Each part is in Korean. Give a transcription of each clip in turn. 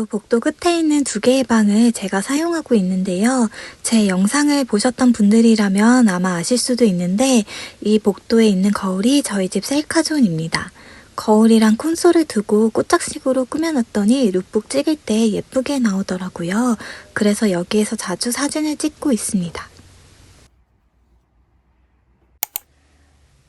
요 복도 끝에 있는 두 개의 방을 제가 사용하고 있는데요. 제 영상을 보셨던 분들이라면 아마 아실 수도 있는데 이 복도에 있는 거울이 저희 집 셀카존입니다. 거울이랑 콘솔을 두고 꽃장식으로 꾸며놨더니 룩북 찍을 때 예쁘게 나오더라고요. 그래서 여기에서 자주 사진을 찍고 있습니다.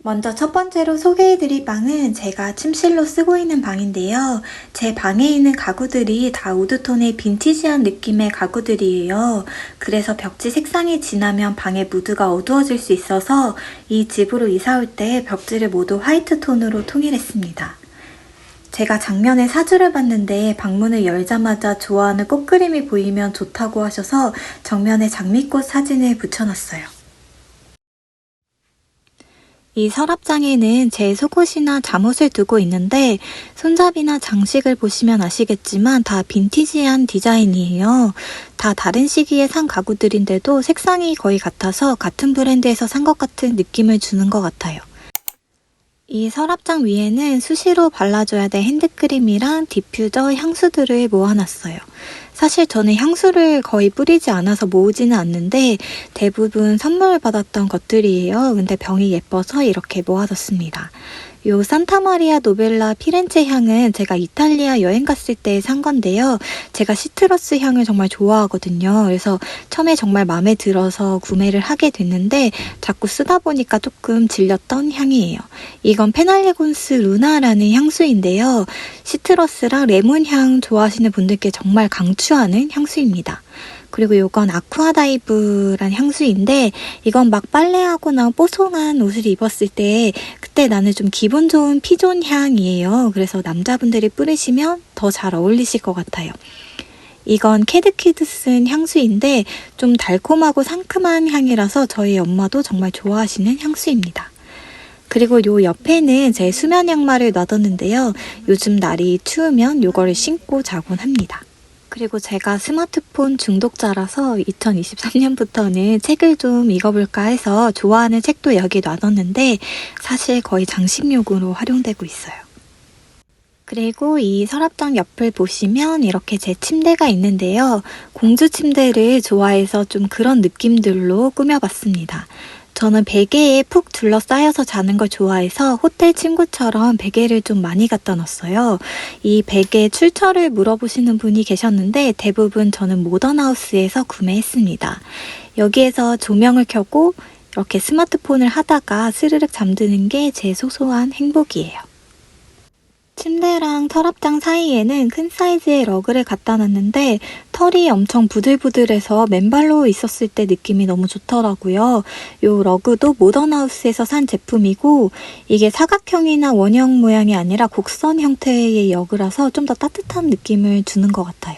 먼저 첫 번째로 소개해드릴 방은 제가 침실로 쓰고 있는 방인데요. 제 방에 있는 가구들이 다 우드톤의 빈티지한 느낌의 가구들이에요. 그래서 벽지 색상이 진하면 방의 무드가 어두워질 수 있어서 이 집으로 이사 올 때 벽지를 모두 화이트 톤으로 통일했습니다. 제가 작년에 사주를 봤는데 방문을 열자마자 좋아하는 꽃그림이 보이면 좋다고 하셔서 정면에 장미꽃 사진을 붙여놨어요. 이 서랍장에는 제 속옷이나 잠옷을 두고 있는데 손잡이나 장식을 보시면 아시겠지만 다 빈티지한 디자인이에요. 다 다른 시기에 산 가구들인데도 색상이 거의 같아서 같은 브랜드에서 산 것 같은 느낌을 주는 것 같아요. 이 서랍장 위에는 수시로 발라줘야 될 핸드크림이랑 디퓨저, 향수들을 모아놨어요. 사실 저는 향수를 거의 뿌리지 않아서 모으지는 않는데 대부분 선물 받았던 것들이에요. 근데 병이 예뻐서 이렇게 모아뒀습니다. 요 산타마리아 노벨라 피렌체 향은 제가 이탈리아 여행 갔을 때 산 건데요. 제가 시트러스 향을 정말 좋아하거든요. 그래서 처음에 정말 마음에 들어서 구매를 하게 됐는데 자꾸 쓰다 보니까 조금 질렸던 향이에요. 이건 페날레곤스 루나라는 향수인데요. 시트러스랑 레몬 향 좋아하시는 분들께 정말 강추하는 향수입니다. 그리고 이건 아쿠아다이브란 향수인데 이건 막 빨래하거나 뽀송한 옷을 입었을 때 그때 나는 좀 기분 좋은 피존 향이에요. 그래서 남자분들이 뿌리시면 더 잘 어울리실 것 같아요. 이건 캐드키드 쓴 향수인데 좀 달콤하고 상큼한 향이라서 저희 엄마도 정말 좋아하시는 향수입니다. 그리고 요 옆에는 제 수면 양말을 놔뒀는데요. 요즘 날이 추우면 요거를 신고 자곤 합니다. 그리고 제가 스마트폰 중독자라서 2023년부터는 책을 좀 읽어볼까 해서 좋아하는 책도 여기 놔뒀는데 사실 거의 장식용으로 활용되고 있어요. 그리고 이 서랍장 옆을 보시면 이렇게 제 침대가 있는데요. 공주 침대를 좋아해서 좀 그런 느낌들로 꾸며봤습니다. 저는 베개에 푹 둘러싸여서 자는 걸 좋아해서 호텔 친구처럼 베개를 좀 많이 갖다 놨어요. 이 베개 출처를 물어보시는 분이 계셨는데 대부분 저는 모던하우스에서 구매했습니다. 여기에서 조명을 켜고 이렇게 스마트폰을 하다가 스르륵 잠드는 게 제 소소한 행복이에요. 침대랑 서랍장 사이에는 큰 사이즈의 러그를 갖다 놨는데 털이 엄청 부들부들해서 맨발로 있었을 때 느낌이 너무 좋더라고요. 요 러그도 모던하우스에서 산 제품이고 이게 사각형이나 원형 모양이 아니라 곡선 형태의 러그라서 좀 더 따뜻한 느낌을 주는 것 같아요.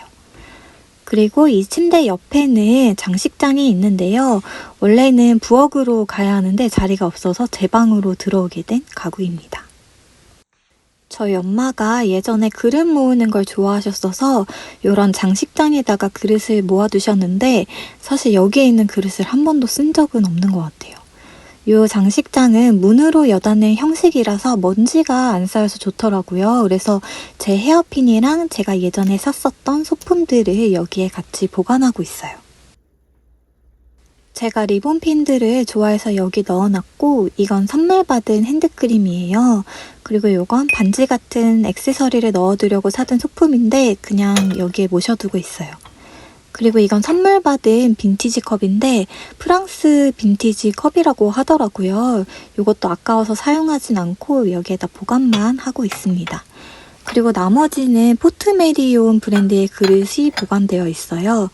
그리고 이 침대 옆에는 장식장이 있는데요. 원래는 부엌으로 가야 하는데 자리가 없어서 제 방으로 들어오게 된 가구입니다. 저희 엄마가 예전에 그릇 모으는 걸 좋아하셨어서 이런 장식장에다가 그릇을 모아두셨는데 사실 여기에 있는 그릇을 한 번도 쓴 적은 없는 것 같아요. 이 장식장은 문으로 여닫는 형식이라서 먼지가 안 쌓여서 좋더라고요. 그래서 제 헤어핀이랑 제가 예전에 샀었던 소품들을 여기에 같이 보관하고 있어요. 제가 리본 핀들을 좋아해서 여기 넣어놨고 이건 선물 받은 핸드크림이에요. 그리고 이건 반지 같은 액세서리를 넣어두려고 사둔 소품인데 그냥 여기에 모셔두고 있어요. 그리고 이건 선물 받은 빈티지 컵인데 프랑스 빈티지 컵이라고 하더라고요. 이것도 아까워서 사용하진 않고 여기에다 보관만 하고 있습니다. 그리고 나머지는 포트메리온 브랜드의 그릇이 보관되어 있어요.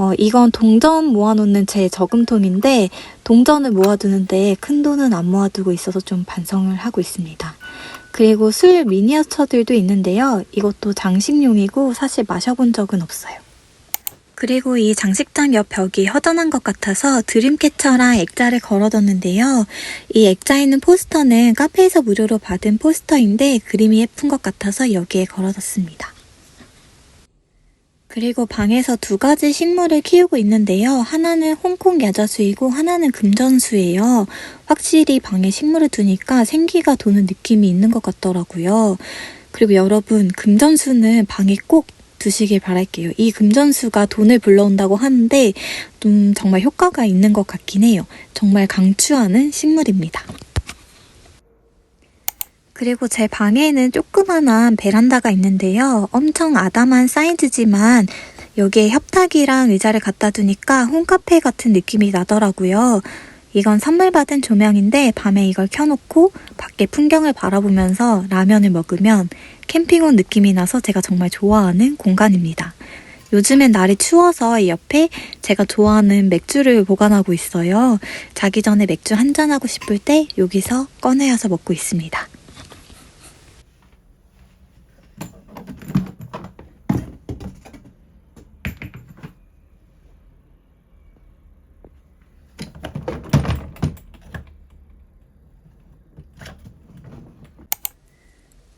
어, 이건 동전 모아놓는 제 저금통인데 동전을 모아두는데 큰 돈은 안 모아두고 있어서 좀 반성을 하고 있습니다. 그리고 술 미니어처들도 있는데요. 이것도 장식용이고 사실 마셔본 적은 없어요. 그리고 이 장식장 옆 벽이 허전한 것 같아서 드림캐쳐랑 액자를 걸어뒀는데요. 이 액자에 있는 포스터는 카페에서 무료로 받은 포스터인데 그림이 예쁜 것 같아서 여기에 걸어뒀습니다. 그리고 방에서 두 가지 식물을 키우고 있는데요. 하나는 홍콩 야자수이고 하나는 금전수예요. 확실히 방에 식물을 두니까 생기가 도는 느낌이 있는 것 같더라고요. 그리고 여러분, 금전수는 방에 꼭 두시길 바랄게요. 이 금전수가 돈을 불러온다고 하는데 음, 정말 효과가 있는 것 같긴 해요. 정말 강추하는 식물입니다. 그리고 제 방에는 조그만한 베란다가 있는데요. 엄청 아담한 사이즈지만 여기에 협탁이랑 의자를 갖다 두니까 홈카페 같은 느낌이 나더라고요. 이건 선물 받은 조명인데 밤에 이걸 켜놓고 밖에 풍경을 바라보면서 라면을 먹으면 캠핑 온 느낌이 나서 제가 정말 좋아하는 공간입니다. 요즘엔 날이 추워서 이 옆에 제가 좋아하는 맥주를 보관하고 있어요. 자기 전에 맥주 한잔하고 싶을 때 여기서 꺼내어서 먹고 있습니다.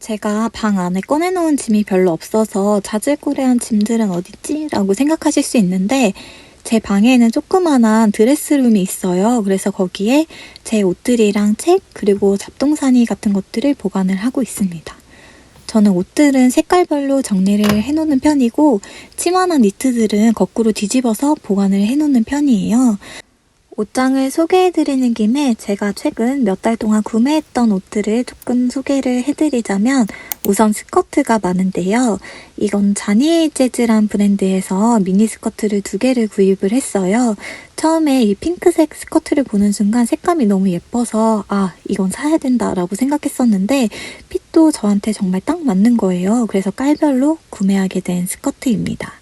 제가 방 안에 꺼내놓은 짐이 별로 없어서 자질구레한 짐들은 어딨지? 라고 생각하실 수 있는데 제 방에는 조그만한 드레스룸이 있어요. 그래서 거기에 제 옷들이랑 책 그리고 잡동사니 같은 것들을 보관을 하고 있습니다. 저는 옷들은 색깔별로 정리를 해놓는 편이고 치마나 니트들은 거꾸로 뒤집어서 보관을 해놓는 편이에요. 옷장을 소개해드리는 김에 제가 최근 몇 달 동안 구매했던 옷들을 조금 소개를 해드리자면 우선 스커트가 많은데요. 이건 자니에이 재즈란 브랜드에서 미니 스커트를 두 개를 구입을 했어요. 처음에 이 핑크색 스커트를 보는 순간 색감이 너무 예뻐서 아 이건 사야 된다라고 생각했었는데 핏도 저한테 정말 딱 맞는 거예요. 그래서 깔별로 구매하게 된 스커트입니다.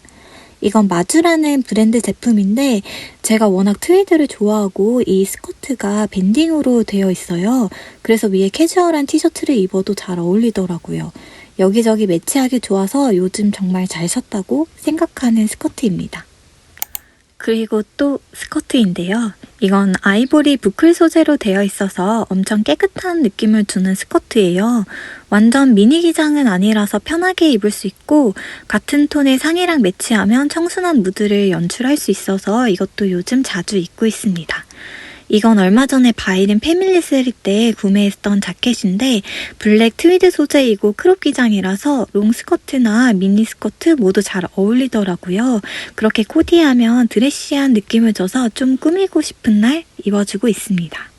이건 마주라는 브랜드 제품인데 제가 워낙 트위드를 좋아하고 이 스커트가 밴딩으로 되어 있어요. 그래서 위에 캐주얼한 티셔츠를 입어도 잘 어울리더라고요. 여기저기 매치하기 좋아서 요즘 정말 잘 샀다고 생각하는 스커트입니다. 그리고 또 스커트인데요. 이건 아이보리 부클 소재로 되어 있어서 엄청 깨끗한 느낌을 주는 스커트예요. 완전 미니 기장은 아니라서 편하게 입을 수 있고 같은 톤의 상의랑 매치하면 청순한 무드를 연출할 수 있어서 이것도 요즘 자주 입고 있습니다. 이건 얼마 전에 바이든 패밀리 세리 때 구매했던 자켓인데 블랙 트위드 소재이고 크롭 기장이라서 롱 스커트나 미니 스커트 모두 잘 어울리더라고요. 그렇게 코디하면 드레시한 느낌을 줘서 좀 꾸미고 싶은 날 입어주고 있습니다.